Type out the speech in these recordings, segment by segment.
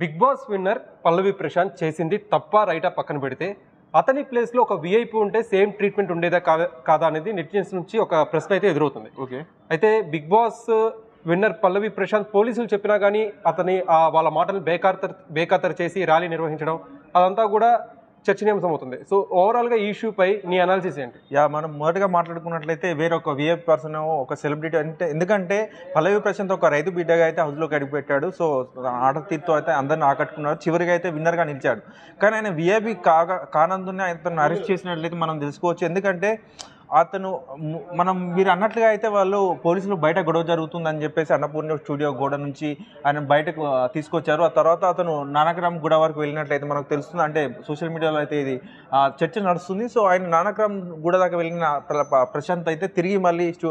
Bigg Boss winner Pallavi Prashanth చేసింది తప్ప రైటా పక్కన పెడితే. అతని ప్లేస్లో ఒక విఐపి ఉంటే సేమ్ ట్రీట్మెంట్ ఉండేదా కాదా కాదా అనేది నెటిజన్స్ నుంచి ఒక ప్రశ్న అయితే ఎదురవుతుంది. ఓకే. అయితే Bigg Boss winner Pallavi Prashanth పోలీసులు చెప్పినా కానీ అతని ఆ వాళ్ళ మాటలు బేఖాతర్ బేఖాతరు చేసి ర్యాలీ నిర్వహించడం అదంతా కూడా చర్చనీయాంశం అవుతుంది సో ఓవరాల్గా ఈ ఇష్యూపై నీ అనాలిసిస్ ఏంటి? యా మనం మొదటగా మాట్లాడుకున్నట్లయితే వేరొక విఐపి పర్సన్ ఒక సెలబ్రిటీ అంటే ఎందుకంటే పల్లవి ప్రశాంత్ ఒక రైతు బిడ్డగా అయితే హౌస్లోకి అడిగిపెట్టాడు. సో ఆట తీర్తో అయితే అందరిని ఆకట్టుకున్నారు చివరిగా అయితే విన్నర్గా నిలిచాడు. కానీ ఆయన విఐపి కాగా కానందునే అతను అరెస్ట్ చేసినట్లయితే మనం తెలుసుకోవచ్చు. ఎందుకంటే అతను మనం మీరు అన్నట్లుగా అయితే వాళ్ళు పోలీసులు బయట గొడవ జరుగుతుందని చెప్పేసి అన్నపూర్ణ స్టూడియో గోడ నుంచి ఆయన బయటకు తీసుకొచ్చారు. ఆ తర్వాత అతను నానక్రామ్ గుడ వరకు వెళ్ళినట్లయితే మనకు తెలుస్తుంది. అంటే సోషల్ మీడియాలో అయితే ఇది ఆ, చర్చ నడుస్తుంది. సో ఆయన నానక్రామ్ గుడ దాకా వెళ్ళిన ప్రశాంత్ అయితే తిరిగి మళ్ళీ స్టూ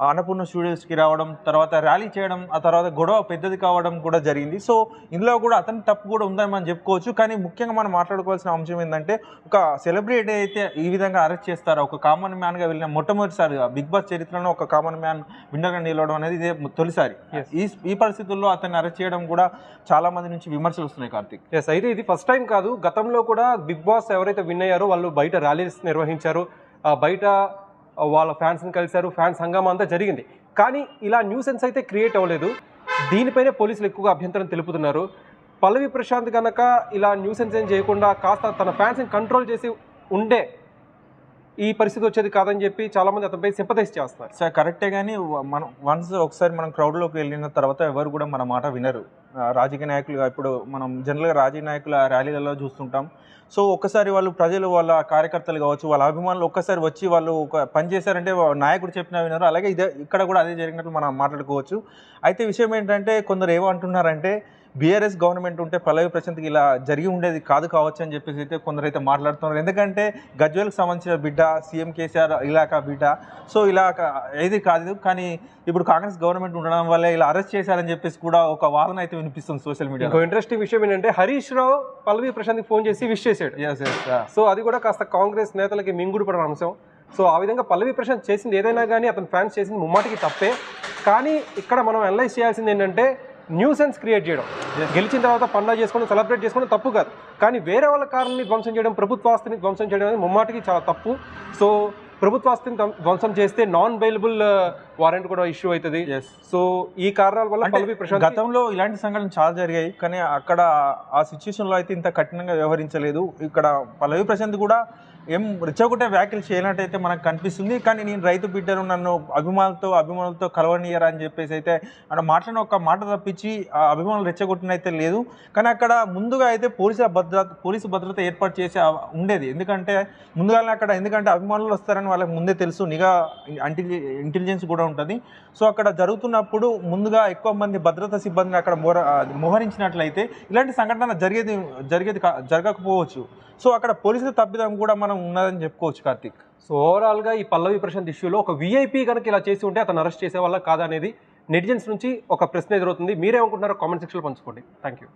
అన్నపూర్ణ స్టూడియోస్కి రావడం తర్వాత ర్యాలీ చేయడం ఆ తర్వాత గొడవ పెద్దది కావడం కూడా జరిగింది. సో ఇందులో కూడా అతని తప్పు కూడా ఉందని మనం చెప్పుకోవచ్చు. కానీ ముఖ్యంగా మనం మాట్లాడుకోవాల్సిన అంశం ఏంటంటే ఒక సెలబ్రిటీ అయితే ఈ విధంగా అరెస్ట్ చేస్తారో? ఒక కామన్ మ్యాన్గా వెళ్ళిన మొట్టమొదటిసారిగా బిగ్ బాస్ చరిత్రలో ఒక కామన్ మ్యాన్ విన్నర్గా నిలవడం అనేది ఇదే తొలిసారి. ఈ ఈ పరిస్థితుల్లో అతన్ని అరెస్ట్ చేయడం కూడా చాలా మంది నుంచి విమర్శలు వస్తున్నాయి కార్తిక్. ఎస్ అయితే ఇది ఫస్ట్ టైం కాదు. గతంలో కూడా బిగ్ బాస్ ఎవరైతే విన్ అయ్యారో వాళ్ళు బయట ర్యాలీస్ నిర్వహించారు. ఆ బయట వాళ్ళ ఫ్యాన్స్ని కలిశారు ఫ్యాన్స్ హంగామా అంతా జరిగింది. కానీ ఇలా న్యూసెన్స్ అయితే క్రియేట్ అవ్వలేదు. దీనిపైనే పోలీసులు ఎక్కువగా అభ్యంతరం తెలుపుతున్నారు. పల్లవి ప్రశాంత్ కనుక ఇలా న్యూసెన్స్ ఏం చేయకుండా కాస్త తన ఫ్యాన్స్ని కంట్రోల్ చేసి ఉండే ఈ పరిస్థితి వచ్చేది కాదని చెప్పి చాలామంది అతనిపై సింపథైజ్ చేస్తున్నారు. సార్ కరెక్టే కానీ మనం వన్స్ ఒకసారి మనం క్రౌడ్లోకి వెళ్ళిన తర్వాత ఎవరు కూడా మన మాట వినరు. రాజకీయ నాయకులుగా ఇప్పుడు మనం జనరల్గా రాజకీయ నాయకుల ర్యాలీలలో చూస్తుంటాం. సో ఒక్కసారి వాళ్ళు ప్రజలు వాళ్ళ కార్యకర్తలు కావచ్చు వాళ్ళ అభిమానులు ఒక్కసారి వచ్చి వాళ్ళు ఒక పని చేశారంటే నాయకుడు చెప్పినా వినరు. అలాగే ఇదే ఇక్కడ కూడా అదే జరిగినట్లు మనం మాట్లాడుకోవచ్చు. అయితే విషయం ఏంటంటే కొందరు ఏమంటున్నారంటే బీఆర్ఎస్ గవర్నమెంట్ ఉంటే పల్లవి ప్రశాంత్కి ఇలా జరిగి ఉండేది కాదు కావచ్చు అని చెప్పేసి అయితే కొందరు అయితే మాట్లాడుతున్నారు. ఎందుకంటే గజ్వేల్కి సంబంధించిన బిడ్డ సీఎం కేసీఆర్ ఇలాకా బిడ్డ. సో ఇలా ఏది కాదు. కానీ ఇప్పుడు కాంగ్రెస్ గవర్నమెంట్ ఉండడం వల్ల ఇలా అరెస్ట్ చేశారని చెప్పేసి కూడా ఒక వాదన అయితే వినిపిస్తుంది సోషల్ ఇంకో మీడియాలో ఇంట్రెస్టింగ్ విషయం ఏంటంటే హరీష్ రావు పల్లవి ప్రశాంత్కి ఫోన్ చేసి విష్ చేశాడు. సో అది కూడా కాస్త కాంగ్రెస్ నేతలకి మింగుడు పడిన అంశం. సో ఆ విధంగా పల్లవి ప్రశాంత్ చేసింది ఏదైనా కానీ అతని ఫ్యాన్స్ చేసింది ముమ్మాటికి తప్పే. కానీ ఇక్కడ మనం అనలైజ్ చేయాల్సింది ఏంటంటే న్యూసెన్స్ క్రియేట్ చేయడం. గెలిచిన తర్వాత పండుగ చేసుకోవడం సెలబ్రేట్ చేసుకోవడం తప్పు కాదు. కానీ వేరే వాళ్ళ కారుని ధ్వంసం చేయడం ప్రభుత్వాస్తిని ధ్వంసం చేయడం అనేది ముమ్మాటికి చాలా తప్పు. సో ప్రభుత్వాస్తిని ధ్వం- ధ్వంసం చేస్తే నాన్ బెయిలబుల్ వారెంట్ కూడా ఇష్యూ అవుతుంది. సో ఈ కారణాల వల్ల అంటే పల్లవి ప్రశాంత్ గతంలో ఇలాంటి సంఘటనలు చాలా జరిగాయి. కానీ అక్కడ ఆ సిచ్యువేషన్లో అయితే ఇంత కఠినంగా వ్యవహరించలేదు. ఇక్కడ పల్లవి ప్రశాంత్ కూడా ఏం రెచ్చగొట్టే వ్యాఖ్యలు చేయనట్టయితే మనకు కనిపిస్తుంది. కానీ నేను రైతు బిడ్డను నన్ను అభిమానులతో అభిమానులతో కలవనీయరా అని చెప్పేసి అయితే అక్కడ మాట్లాడిన ఒక మాట తప్పించి ఆ అభిమానులు రెచ్చగొట్టినైతే లేదు. కానీ అక్కడ ముందుగా అయితే పోలీసుల భద్రత పోలీసు భద్రత ఏర్పాటు చేసి ఉండేది. ఎందుకంటే ముందుగానే అక్కడ ఎందుకంటే అభిమానులు వస్తారని వాళ్ళకి ముందే తెలుసు. నిఘా ఇంటెలిజెన్స్ కూడా ఉంటుంది. సో అక్కడ జరుగుతున్నప్పుడు ముందుగా ఎక్కువ మంది భద్రతా సిబ్బందిని అక్కడ మోర మోహరించినట్లయితే ఇలాంటి సంఘటన జరిగేది జరిగేది కా- జరగకపోవచ్చు. సో అక్కడ పోలీసుల తప్పిదం కూడా మనం ఉన్నదని చెప్పుకోవచ్చు కార్తీక్. సో ఓవరాల్గా ఈ పల్లవి ప్రశాంత్ ఇష్యూలో ఒక వీఐపీ కనుక ఇలా చేసి ఉంటే అతను అరెస్ట్ చేసే వాళ్ళ కాదనేది అనేది నెటిజన్స్ నుంచి ఒక ప్రశ్న ఎదురవుతుంది. మీరేమనుకుంటున్నారో కామెంట్ సెక్షన్లో పంచుకోండి. Thank you